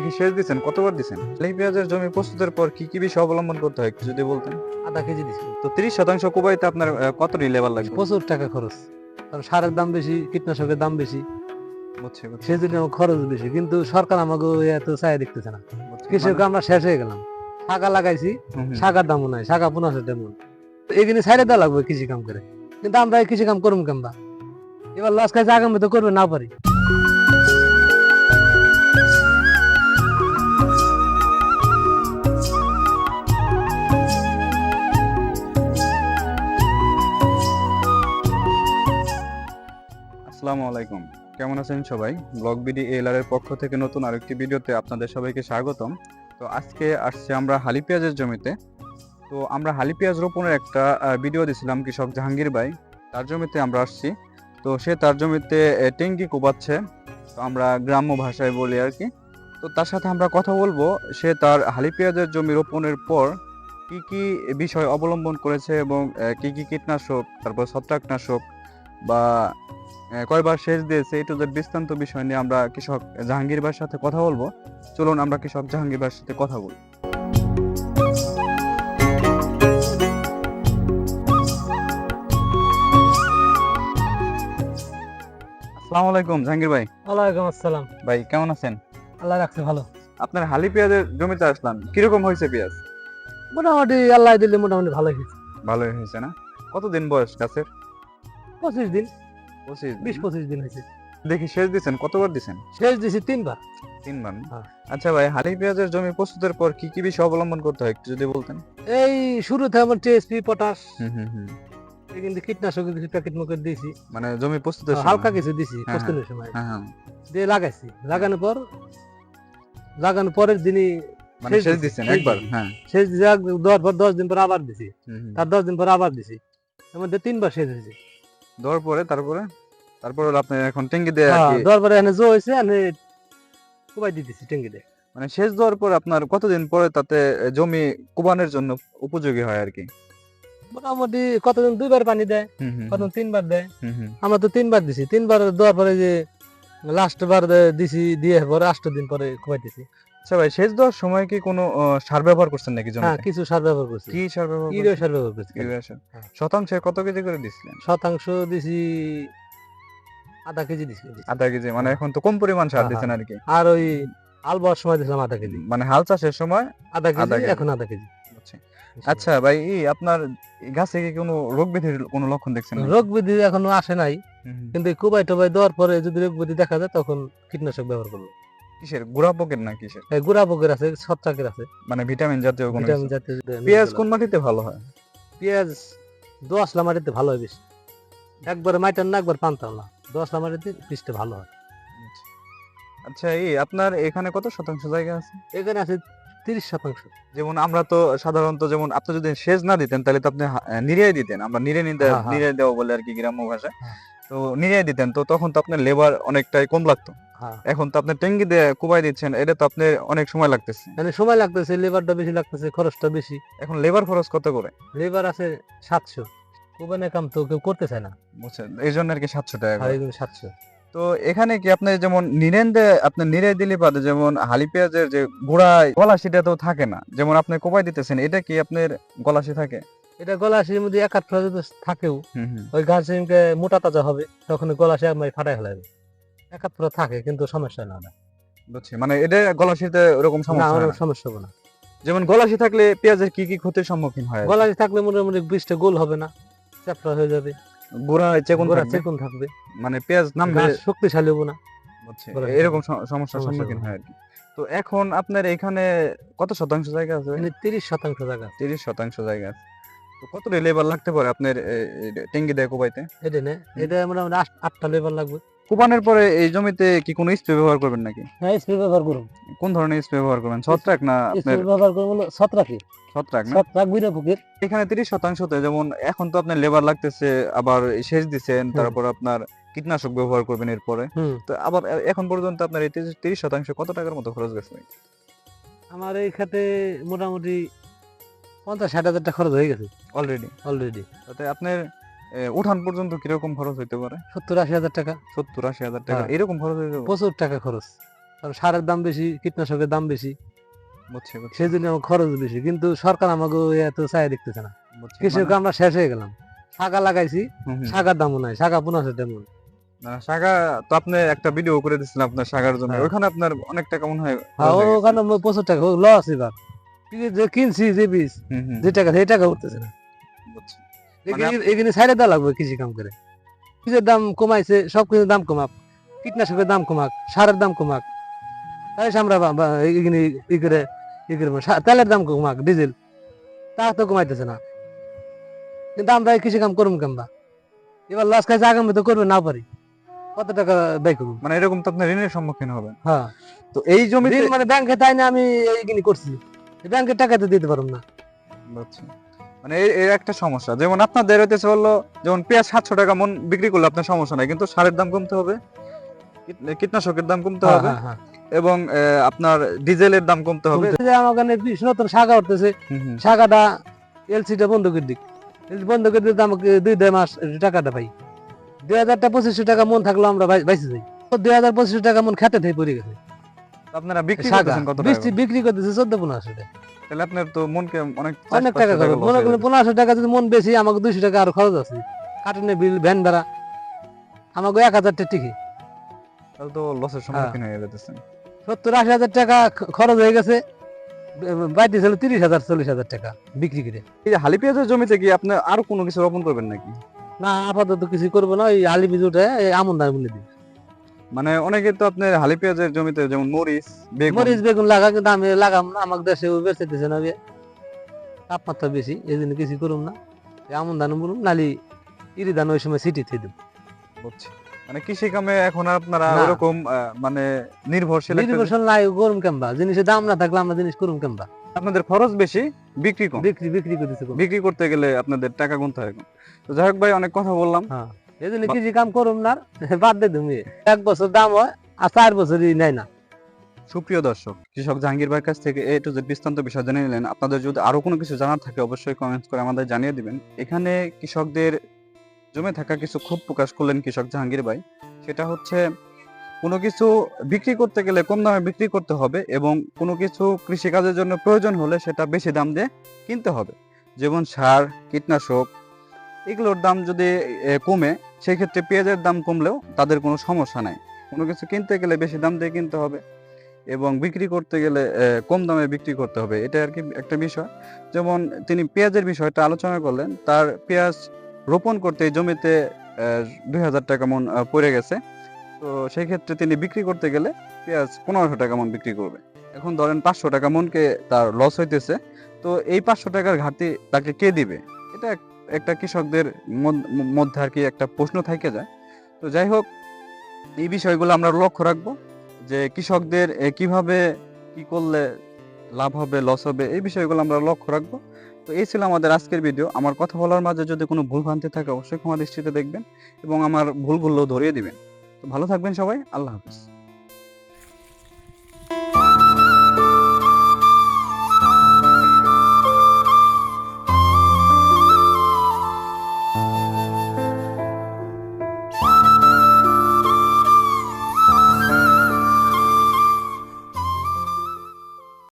দেখি সেচ দিচ্ছেন কতবার দিচ্ছেন এই পেঁয়াজের জমি প্রস্তুতের পর কি কি বিষয় অবলম্বন করতে হয় একটু যদি বলতেন। আধা কেজি দিছি। তো তিরিশ শতাংশ কুবাইতে আপনার আহ, কত লেবার লাগবে? প্রচুর টাকা খরচ। কারণ সারের দাম বেশি কীটনাশকের দাম বেশি। বুঝছি বুঝছি, সেই জন্য আমার খরচ বেশি। কিন্তু সরকার আমাকে এত চাই দেখতেছে না। বুঝছি। কৃষক মানে- আমরা শেষ হয়ে গেলাম। শাখা লাগাইছি হুম, হুম। শাখার দামও নাই শাখা পনেরোশো তেমন এখানে ছাইড়ে দেওয়া লাগবে কৃষি কাম করে। কিন্তু আমরা কৃষি কাম করুম কেমবা? এবার লস খাইছে আগামী তো করবে না পারি। কেমন আছেন সবাই? ব্লগ বিডি এলআর এর পক্ষ থেকে নতুন আরেকটি ভিডিওতে আপনাদের সবাইকে স্বাগতম। তো আজকে আসছে আমরা হালি পেঁয়াজের জমিতে। তো আমরা হালি পেঁয়াজ রোপণের একটা ভিডিও দিছিলাম কৃষক জাহাঙ্গীর ভাই। তার জমিতে আমরা আসছি। তো সে তার জমিতে টেঙ্গি কোবাচ্ছে তো আমরা গ্রাম্য ভাষায় বলি আর কি। তো তার সাথে আমরা কথা বলব। সে তার হালি পেঁয়াজের জমি রোপণের পর কি কি বিষয় অবলম্বন করেছে এবং কি কি কীটনাশক, তারপর ছত্রাকনাশক বা কয়বার সেচ দিয়েছে এই টু জেড বিস্তান্ত বিষয় নিয়ে আমরা কৃষক জাহাঙ্গীর ভাইয়ের সাথে কথা বলব। চলুন আমরা কৃষক জাহাঙ্গীর ভাইয়ের সাথে কথা বলি। আসসালামু আলাইকুম জাহাঙ্গীর ভাই ওয়ালাইকুম আসসালাম। ভাই কেমন আছেন? আল্লাহ রাখছে ভালো। আপনার হালি পেঁয়াজের জমিতে আসলাম কীরকম হয়েছে পেঁয়াজ? মোটামুটি আল্লাহ দিলে মোটামুটি ভালো হয়েছে। ভালোই হয়েছে না? কতদিন বয়স গাছের? পঁচিশ দিন। বিশ পঁচিশ দিন হয়েছে। দেখি দিচ্ছেন কতবার দিচ্ছেন শেষ দিছি তিনবার। তিনবার হ্যাঁ। আচ্ছা ভাই হালি পেঁয়াজের জমি প্রস্তুতের পর কি কি বিষয় অবলম্বন করতে হয় একটু যদি বলতেন? এই শুরুতে আমার টিএসপি পটাশ কিন্তু কীটনাশক কিছু প্যাকেট দিয়েছি। মানে জমি প্রস্তুতের হালকা কিছু দিছি হ্যাঁ, প্রস্তুতের সময়। হ্যাঁ হ্যাঁ। দিয়ে লাগাইছি। লাগানোর পর লাগানোর পরের দিনই মানে দিচ্ছেন একবার। হ্যাঁ। শেষ দেওয়ার পর দশ দিন পর আবার দিছি। তার দশ দিন পর আবার দিছি। মধ্যে তিনবার শেষ হয়েছে দেওয়ার পরে তারপরে তারপরে আপনি এখন দিয়ে আর হ্যাঁ, কি দেওয়ার পরে এখানে জো হয়েছে এখানে কুবাই দিয়ে। মানে দেওয়ার পর আপনার কতদিন পরে তাতে জমি কুবানের জন্য উপযোগী হয় আর কি? মোটামুটি কতদিন দুইবার পানি দেয় কতদিন তিনবার দেয়। আমরা তো তিনবার দিছি তিনবার দেওয়ার পরে যে লাস্ট বার দিছি দিয়ে পরে আষ্ট দিন পরে কুবাই দিছি আচ্ছা ভাই সেচ দেওয়ার সময় কি কোনো সার ব্যবহার করছেন নাকি হ্যাঁ কিছু সার ব্যবহার করছি। কি সার ব্যবহার ইউরিয়া সার ব্যবহার করছি। ইউরিয়া সার। হ্যাঁ। শতাংশে কত কেজি করে দিছিলেন? শতাংশ দিছি আধা কেজি দিছি। আধা কেজি মানে হ্যাঁ। এখন তো কম পরিমাণ সার হ্যাঁ, দিচ্ছেন আর কি। আর ওই আলবার সময় দিছিলাম আধা কেজি। মানে হাল চাষের সময় আধা কেজি। এখন আধা কেজি। আচ্ছা। আচ্ছা ভাই আপনার গাছে কি কোনো রোগ ব্যাধির কোনো লক্ষণ দেখছেন? রোগ বিধি এখনও আসে নাই। কিন্তু কুবাই টুবাই দেওয়ার পরে যদি রোগ বিধি দেখা যায় তখন কীটনাশক ব্যবহার করব। কিসের? গুড়া পোকের না কিসের? গুড়া পোকের আছে ছত্রাকের আছে। মানে ভিটামিন জাতীয় কোনো ভিটামিন জাতীয় পেঁয়াজ কোন মাটিতে ভালো হয়? পেঁয়াজ দোয়াশলা মাটিতে ভালো হয় বেশি। একবার মাইটার না একবার পান্তাও না দোয়াশলা মাটিতে বীজটা ভালো হয়। আচ্ছা এই আপনার এখানে কত শতাংশ জায়গা আছে? এখানে আছে তিরিশ শতাংশ। যেমন আমরা তো সাধারণত যেমন আপনি যদি সেচ না দিতেন তাহলে তো আপনি নিড়াই দিতেন। আমরা নিড়ে নিতে হ্যাঁ, হ্যাঁ। দেওয়া বলে আর কি গ্রাম্য ভাষায়। হ্যাঁ। তো নিড়াই দিতেন। তো তখন তো আপনার লেবার অনেকটাই কম লাগতো। হ্যাঁ এখন তো আপনি ট্যাঙ্কি দিয়ে কুবাই দিচ্ছেন এটা তো আপনি অনেক সময় লাগতেছে। মানে সময় লাগতেছে লেবারটা বেশি লাগতেছে খরচটা বেশি। এখন লেবার খরচ কত করে? লেবার আছে সাতশো। কুবানের কাম তো কেউ করতে চায় না। বুঝছেন এই জন্য আর কি সাতশো টাকা আর করে। সাতশো। তো এখানে কি আপনি যেমন নিরেন দিয়ে আপনি নিরে দিলে পারে যেমন হালি পেঁয়াজের যে গোড়ায় গলা সেটা তো থাকে না যেমন আপনি কোপাই দিতেছেন এটা কি আপনার গলাশি থাকে? এটা গলাশির মধ্যে এক আধ যদি থাকেও ওই গাছ সেদিনকে মোটা তাজা হবে তখন গলাশি আমি ফাটাই ফেলাবে। এক আধ ফোঁটা থাকে কিন্তু সমস্যা না না বুঝছি মানে এটা গলাশিতে ওরকম সমস্যা না। সমস্যা না। যেমন গলাশি থাকলে পেঁয়াজের কি কি ক্ষতির সম্মুখীন হয়? গলাশি থাকলে মোটামুটি বীজটা গোল হবে না চ্যাপটা হয়ে যাবে। গোড়ায় চেকুন গোড়া চেকুন থাকবে। মানে পেঁয়াজ নামবে? গাছ শক্তিশালী হবে না। বুঝছি, এরকম সমস্যার সমস্যা সম্মুখীন হয় আর কি। তো এখন আপনার এখানে কত শতাংশ জায়গা আছে তিরিশ শতাংশ জায়গা। তিরিশ শতাংশ জায়গা আছে। তো কত লেবার লাগতে পারে আপনার টেঙ্গি দেয় কোপাইতে এটা নে এটা আট- আটটা লেবার লাগবে। কোপানোর পরে এই জমিতে কি কোনো স্প্রে ব্যবহার করবেন নাকি? হ্যাঁ স্প্রে ব্যবহার করুন। কোন ধরনের স্প্রে ব্যবহার করবেন? ছত্রাক না আপনার? ব্যবহার হলো ছত্রাকি। ছত্রাক না? ছত্রাক পুকুর এখানে তিরিশ শতাংশতে যেমন এখন তো আপনার লেবার লাগতেছে আবার সেচ দিচ্ছেন তারপর আপনার কীটনাশক ব্যবহার করবেন এরপরে। তো আবার এখন পর্যন্ত আপনার এই তিরিশ- তিরিশ শতাংশ কত টাকার মতো খরচ গেছে? আমার এই খাতে মোটামুটি পঞ্চাশ ষাট হাজার টাকা খরচ হয়ে গেছে। অলরেডি অলরেডি তাতে আপনার উঠান পর্যন্ত কীরকম খরচ হইতে পারে? সত্তর আশি হাজার টাকা। সত্তর আশি হাজার টাকা। হ্যাঁ। এরকম খরচ হয়ে যাবে প্রচুর টাকা খরচ। কারণ সারের দাম বেশি কীটনাশকের দাম বেশি। বুঝছি সেই জন্য আমার খরচ বেশি। কিন্তু সরকার আমাকে এত চাই দেখতেছে না। কৃষক মানে- আমরা শেষ হয়ে গেলাম। শাখা লাগাইছি। শাখার দামও নাই শাখা পনেরোশো তেমন শাখা তো আপনি একটা ভিডিও করে দিচ্ছিলেন আপনার শাখার জন্য। হ্যাঁ। ওখানে আপনার অনেক টাকা মনে হয় হয়ে। ওখানে প্রচুর টাকা লস এবার। যে কিনছি যে বীজ যে টাকা সেই টাকা উঠতেছে না। এখানে- এখানে দেওয়া লাগবে কৃষি কাম করে। বীজের দাম কমাইছে সব কিছুর দাম কমাক। কীটনাশকের দাম কমাক সারের দাম কমাক। তাই আমরা এখানে ই করে ই করব তেলের দাম কমাক ডিজেল। তা তো কমাইতেছে না। কিন্তু আমরা কৃষি কাম করুম কেমবা এবার লস খাইছে আগামী তো করবে না পারি। কত টাকা ব্যয় করব মানে এরকম তো আপনি ঋণের সম্মুখীন হবেন। হ্যাঁ। তো এই ঋণ মানে ব্যাংকে তাই না আমি এইখানে করছি। ব্যাংকের টাকা তো দিতে পারব না বুঝছি। মানে এর- একটা সমস্যা যেমন আপনাদের হইতেছে হলো যেমন পেঁয়াজ সাতশো টাকা মন বিক্রি করলে আপনার সমস্যা নাই কিন্তু সারের দাম কমতে হবে কীটনাশকের দাম কমতে হ্যাঁ, হবে হ্যাঁ, হ্যাঁ। এবং আপনার ডিজেলের দাম কমতে হবে আমার বিশ নতুন শাখা উঠতেছে। শাখাটা এলসিটা দিক এলসি বন্ধ করে দিতে আমাকে দুই দেড় মাস টাকাটা পাই দুই হাজারটা পঁচিশশো টাকা মন থাকল আমরা বাইসে যাই দুই হাজার পঁচিশশো টাকা মন খেতে থেকে পড়ে গেছে আপনারা বিক্রি করতেছেন কত টাকা বিক্রি করতেছে চোদ্দ পনেরোশো টাকা। তাহলে আপনার তো মনকে অনেক অনেক টাকা খরচ মনে হয়ে করেন টাকা যদি মন বেশি আমাকে দুইশো টাকা আরও খরচ আছে। কার্টুনের বিল ভ্যান ভাড়া আমাকে এক হাজার টাকা টিকিট তাহলে তো লসের সম্মুখীন হয়ে। যেতেছেন সত্তর আশি হাজার টাকা খরচ হয়ে গেছে। বাইতে ছিল তিরিশ হাজার চল্লিশ হাজার টাকা বিক্রি করে। এই হালি পেঁয়াজের জমিতে কি আপনি আরও কোনো কিছু রোপণ করবেন নাকি? না আপাতত কিছু করব না ওই আলি বীজটা আমন ধান বলে দিই মানে অনেকে তো আপনার হালি পেঁয়াজের জমিতে যেমন মরিচ বেগুন। মরিচ বেগুন লাগা কিন্তু আমি লাগাম না আমার দেশে বেঁচে দিছে না তাপমাত্রা বেশি এই জন্য কিছু করুম না। আমন ধান বলুন নালি ইরি ধান ওই সময় সিটি থেকে দেব বুঝছি। মানে কৃষি কামে এখন আপনারা ওরকম মানে নির্ভরশীল নির্ভরশীল নাই গরম কেমবা। জিনিসের দাম না থাকলে আমরা জিনিস করুম কেমবা। আপনাদের খরচ বেশি বিক্রি কম। বিক্রি বিক্রি করে দিছে বিক্রি করতে গেলে আপনাদের টাকা গুনতে হয় তো যাই হোক ভাই অনেক কথা বললাম। হ্যাঁ। এই জন্য কৃষি কাম করুম না বাদ দিয়ে তুমি। এক বছর দাম হয় আর চার বছরই নেয় না। সুপ্রিয় দর্শক কৃষক জাহাঙ্গীর ভাইয়ের কাছ থেকে এ টু জেড বিস্তান্ত বিষয় জেনে নিলেন। আপনাদের যদি আরও কোনো কিছু জানার থাকে অবশ্যই কমেন্টস করে আমাদের জানিয়ে দিবেন। এখানে কৃষকদের জমে থাকা কিছু ক্ষোভ প্রকাশ করলেন কৃষক জাহাঙ্গীর ভাই। সেটা হচ্ছে কোনো কিছু বিক্রি করতে গেলে কম দামে বিক্রি করতে হবে এবং কোনো কিছু কৃষিকাজের জন্য প্রয়োজন হলে সেটা বেশি দাম দিয়ে কিনতে হবে। যেমন সার কীটনাশক এগুলোর দাম যদি কমে, সেক্ষেত্রে পেঁয়াজের দাম কমলেও তাদের কোনো সমস্যা নাই। কোনো কিছু কিনতে গেলে বেশি দাম দিয়ে কিনতে হবে এবং বিক্রি করতে গেলে কম দামে বিক্রি করতে হবে। এটা আর কি একটা বিষয়। যেমন তিনি পেঁয়াজের বিষয়টা আলোচনা করলেন, তার পেঁয়াজ রোপণ করতে জমিতে দুই হাজার টাকা মন পড়ে গেছে। তো সেই ক্ষেত্রে তিনি বিক্রি করতে গেলে পেঁয়াজ পনেরোশো টাকা মন বিক্রি করবে। এখন ধরেন পাঁচশো টাকা মনকে তার লস হইতেছে। তো এই পাঁচশো টাকার ঘাটতি তাকে কে দিবে? এটা একটা কৃষকদের মধ্যে আর কি একটা প্রশ্ন থেকে যায়। তো যাই হোক, এই বিষয়গুলো আমরা লক্ষ্য রাখব যে কৃষকদের কীভাবে কি করলে লাভ হবে লস হবে, এই বিষয়গুলো আমরা লক্ষ্য রাখব। তো এই ছিল আমাদের আজকের ভিডিও আমার কথা বলার মাঝে যদি কোনো ভুল ভ্রান্তি থাকে, অবশ্যই ক্ষমা দৃষ্টিতে দেখবেন এবং আমার ভুলগুলো ধরিয়ে দিবেন। তো ভালো থাকবেন সবাই। আল্লাহ হাফিজ।